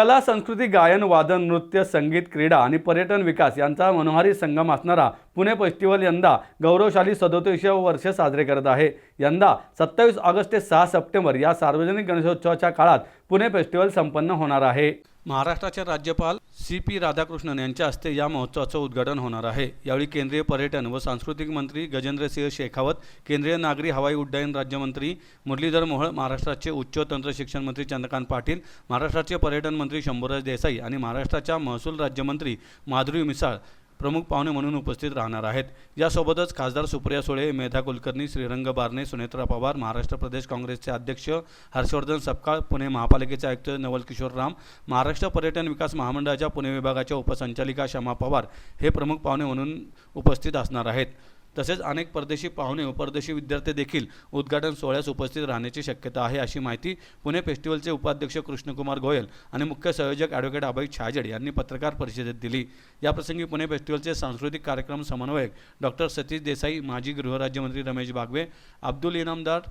कला संस्कृती गायन वादन नृत्य संगीत क्रीडा आणि पर्यटन विकास यांचा मनोहारी संगम असणारा पुणे फेस्टिवल यंदा गौरवशाली सदोतीसशे वर्ष साजरे करत आहे. यंदा सत्तावीस ऑगस्ट ते सहा सप्टेंबर या सार्वजनिक गणेशोत्सवाच्या काळात पुणे फेस्टिवल संपन्न होणार आहे. महाराष्ट्राचे राज्यपाल सी पी राधाकृष्णन यांच्या हस्ते या महोत्सवाचं उद्घाटन होणार आहे. यावेळी केंद्रीय पर्यटन व सांस्कृतिक मंत्री गजेंद्रसिंह शेखावत केंद्रीय नागरी हवाई उड्डयन राज्यमंत्री मुरलीधर मोहोळ महाराष्ट्राचे उच्च तंत्र शिक्षण मंत्री चंद्रकांत पाटील महाराष्ट्राचे पर्यटन मंत्री शंभूराज देसाई आणि महाराष्ट्राच्या महसूल राज्यमंत्री माधुरी मिसाळ प्रमुख पाहुणे म्हणून उपस्थित राहणार आहेत. यासोबतच खासदार सुप्रिया सुळे मेधा कुलकर्णी श्रीरंग बारणे सुनेत्रा पवार महाराष्ट्र प्रदेश काँग्रेसचे अध्यक्ष हर्षवर्धन सपकाळ पुणे महापालिकेचे आयुक्त नवल किशोर राम महाराष्ट्र पर्यटन विकास महामंडळाच्या पुणे विभागाच्या उपसंचालिका शमा पवार हे प्रमुख पाहुणे म्हणून उपस्थित असणार आहेत. तसेच अनेक परदेशी पाहुणे व परदेशी विद्यार्थी देखील उद्घाटन सोहळ्यास उपस्थित राहण्याची शक्यता आहे अशी माहिती पुणे फेस्टिवलचे उपाध्यक्ष कृष्णकुमार गोयल आणि मुख्य संयोजक ॲडव्होकेट अभय छाजेड यांनी पत्रकार परिषदेत दिली. याप्रसंगी पुणे फेस्टिवलचे सांस्कृतिक कार्यक्रम समन्वयक डॉक्टर सतीश देसाई माजी गृहराज्यमंत्री रमेश बागवे अब्दुल इनामदार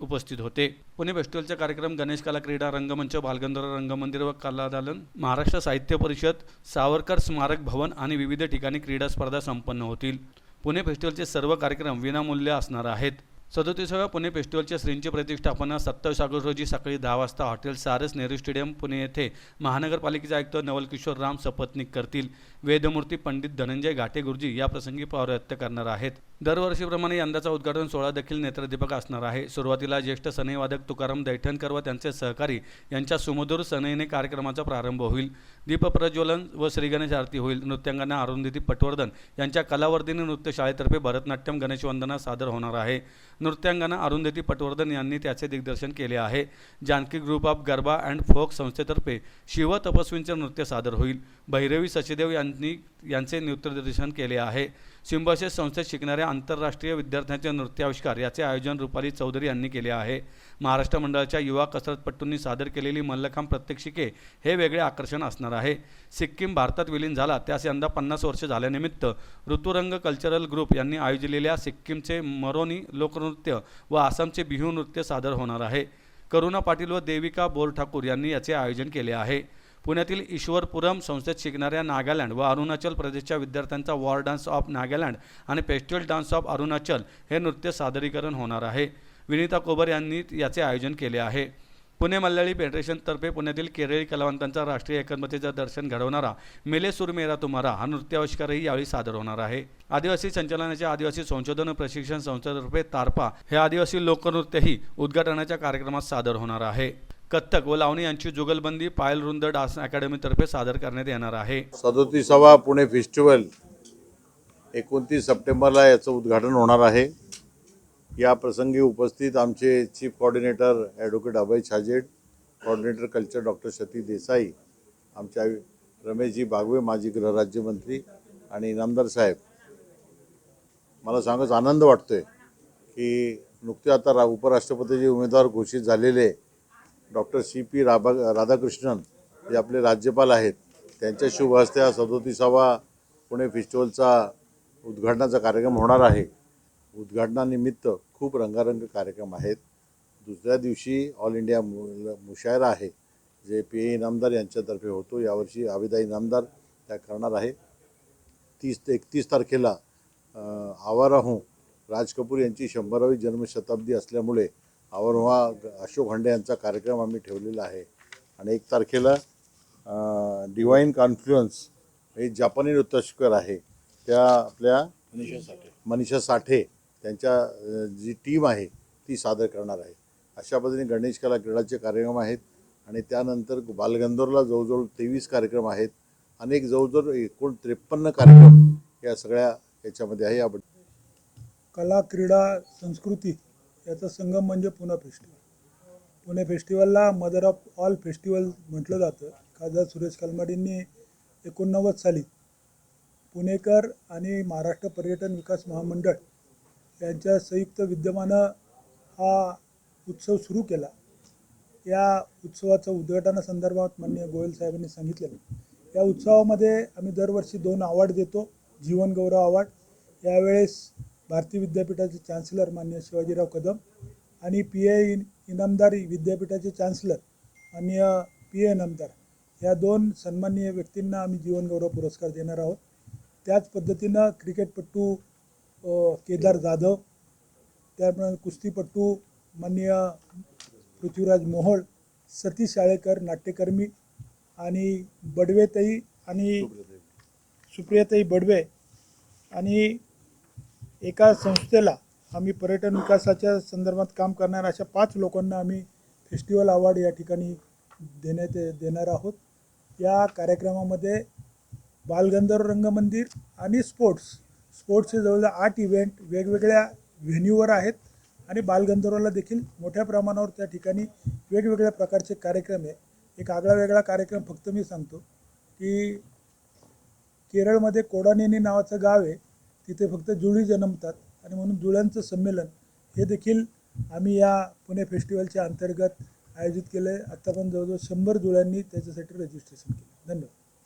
उपस्थित होते. पुणे फेस्टिवलचे कार्यक्रम गणेश कला क्रीडा रंगमंच बालगंधर्व रंगमंदिर व कलादालन महाराष्ट्र साहित्य परिषद सावरकर स्मारक भवन आणि विविध ठिकाणी क्रीडा स्पर्धा संपन्न होतील. पुणे फेस्टिवलचे सर्व कार्यक्रम विनामूल्य असणार आहेत. सदोतीसाव्या पुणे फेस्टिवलच्या श्रींची प्रतिष्ठापना सत्तावीस ऑगस्ट रोजी सकाळी दहा वाजता हॉटेल सारस नेहरू स्टेडियम पुणे येथे महानगरपालिकेचे आयुक्त नवल किशोर राम सपत्नीक करतील. वेदमूर्ती पंडित धनंजय घाटे गुरुजी या प्रसंगी पौरात्य करणार आहेत. दरवर्षीप्रमाणे यंदाचा उद्घाटन सोहळा देखील नेत्रदीपक असणार आहे. सुरुवातीला ज्येष्ठ सनईवादक तुकाराम दैठणकर व त्यांचे सहकारी यांच्या सुमधुर सनईने कार्यक्रमाचा प्रारंभ होईल. दीपप्रज्वलन व श्रीगणेश आरती होईल. नृत्यांगना अरुंधती पटवर्धन यांच्या कलावर्धिनी नृत्यशाळेतर्फे भरतनाट्यम गणेशवंदना सादर होणार आहे. नृत्यांगना अरुंधती पटवर्धन यांनी त्याचे दिग्दर्शन केले आहे. Janaki group of Garba and folk संस्थेतर्फे शिव तपस्वींचे नृत्य सादर होईल. भैरवी सचदेव यांनी यांचे नृत्यदर्शन केले आहे. सिम्बॉसिस संस्थेत शिकणाऱ्या आंतरराष्ट्रीय विद्यार्थ्यांचे नृत्याविष्कार याचे आयोजन रुपाली चौधरी यांनी केले आहे. महाराष्ट्र मंडळाच्या युवा कसरतपट्टूंनी सादर केलेली मल्लखांब प्रत्यक्षिके हे वेगळे आकर्षण असणार आहे. सिक्कीम भारतात विलीन झाला त्यास यंदा पन्नास वर्ष झाल्यानिमित्त ऋतुरंग कल्चरल ग्रुप यांनी आयोजलेल्या सिक्कीमचे मरोनी नृत्य व आसामचे बिहू नृत्य सादर होणार आहे. करुणा पाटील व देविका बोरठाकूर यांनी याचे आयोजन केले आहे. पुण्यातील ईश्वरपुरम संस्थेत शिकणाऱ्या नागालँड व अरुणाचल प्रदेशच्या विद्यार्थ्यांचा वॉर डान्स ऑफ नागालँड आणि फेस्टिवल डान्स ऑफ अरुणाचल हे नृत्य सादरीकरण होणार आहे. विनीता कोबर यांनी याचे आयोजन केले आहे. पुणे मल्याळी फेडरेशनतर्फे पुण्यातील केरळी कलावंतांचा राष्ट्रीय एकात्मतेचं दर्शन घडवणारा मेले सूर मेरा तुम्हारा हा नृत्याविष्कारही यावेळी सादर होणार आहे. आदिवासी संचालनाच्या आदिवासी संशोधन प्रशिक्षण संस्थेतर्फे तारपा हे आदिवासी लोकनृत्यही उद्घाटनाच्या कार्यक्रमात सादर होणार आहे. कथ्थक व लावणी यांची जुगलबंदी पायल रुंद डान्स अकॅडमीतर्फे सादर करण्यात येणार आहे. सदोतीसावा पुणे फेस्टिवल एकोणतीस सप्टेंबरला याचं उद्घाटन होणार आहे. या प्रसंगी उपस्थित आमचे chief coordinator advocate Abhay Chhajed coordinator culture doctor Sati Desai आमच्या रमेशजी बागवे माजी गृहराज्यमंत्री आणि इनामदार साहेब. मला सांगच आनंद वाटतोय की नुकते आता रा उपराष्ट्रपतीचे उमेदवार घोषित झालेले डॉक्टर सी पी राभा राधाकृष्णन जे आपले राज्यपाल आहेत त्यांच्या शुभ हस्ते हा सदोतीसावा पुणे फेस्टिवलचा उद्घाटनाचा कार्यक्रम होणार आहे. उद्घाटनानिमित्त खूप रंगारंग कार्यक्रम आहेत. दुसऱ्या दिवशी ऑल इंडिया मु मुशायरा आहे जे पी ए इनामदार यांच्यातर्फे होतो. यावर्षी आविदा इनामदार त्या करणार आहे. तीस ते एकतीस तारखेला अं, आवारा हूँ राज कपूर यांची शंभरावी जन्मशताब्दी असल्यामुळे आवर हुआ अशोक हंडे यांचा कार्यक्रम आम्ही ठेवलेला आहे. आणि एक तारखेला डिवाईन कॉन्फ्लुअन्स हे जापानी नृत्यशिकर आहे. त्या आपल्या मनीषा साठे. मनीषा साठे त्यांच्या जी टीम आहे ती सादर करणार आहे. अशा पद्धतीने गणेश कला क्रीडाचे कार्यक्रम आहेत आणि त्यानंतर बालगंधर्वला जवळजवळ तेवीस कार्यक्रम आहेत. अनेक जवळजवळ एकूण त्रेपन्न कार्यक्रम या सगळ्या याच्यामध्ये आहे. याबद्दल कला क्रीडा संस्कृती याचा संगम म्हणजे पुणे फेस्टिवल पुणे फेस्टिवलला मदर ऑफ ऑल फेस्टिवल म्हटलं जातं. खासदार सुरेश कलमाडींनी एकोणनव्वद साली पुणेकर आणि महाराष्ट्र पर्यटन विकास महामंडळ यांच्या संयुक्त विद्यमानं हा उत्सव सुरू केला. या उत्सवाचं उद्घाटनासंदर्भात माननीय गोयल साहेबांनी सांगितलेलं या उत्सवामध्ये आम्ही दरवर्षी दोन अवॉर्ड देतो जीवनगौरव अवॉर्ड यावेळेस भारतीय विद्यापीठाचे चान्सलर मान्य शिवाजीराव कदम आणि पी ए इन इनामदार विद्यापीठाचे चान्सलर माननीय पी ए इनामदार या दोन सन्माननीय व्यक्तींना आम्ही जीवनगौरव पुरस्कार देणार आहोत. त्याच पद्धतीनं क्रिकेटपटू केदार जाधव त्याप्रमाणे कुस्तीपटू माननीय पृथ्वीराज मोहोळ सतीश शाळेकर नाट्यकर्मी आणि बडवेताई आणि सुप्रियाताई बडवे आणि एका संस्थेला आम्ही पर्यटन विकासाच्या संदर्भात काम करणाऱ्या अशा पाच लोकांना आम्ही फेस्टिवल अवॉर्ड या ठिकाणी देण्यात देणार आहोत. या कार्यक्रमामध्ये बालगंधर्व रंगमंदिर आणि स्पोर्ट्स स्पोर्ट्सचे जवळजवळ आठ इव्हेंट वेगवेगळ्या व्हेन्यूवर आहेत आणि बालगंधर्वला देखील मोठ्या प्रमाणावर त्या ठिकाणी वेगवेगळ्या प्रकारचे कार्यक्रम आहे. एक आगळा वेगळा कार्यक्रम फक्त मी सांगतो की केरळमध्ये कोडानेनी नावाचं गाव आहे. तिथे फक्त जुळी जन्मतात आणि म्हणून जुळ्यांचं संमेलन हे देखील आम्ही या पुणे फेस्टिवलच्या अंतर्गत आयोजित केलं आहे आत्ता पण जवळजवळ शंभर जुळ्यांनी त्याच्यासाठी रजिस्ट्रेशन केलं धन्यवाद.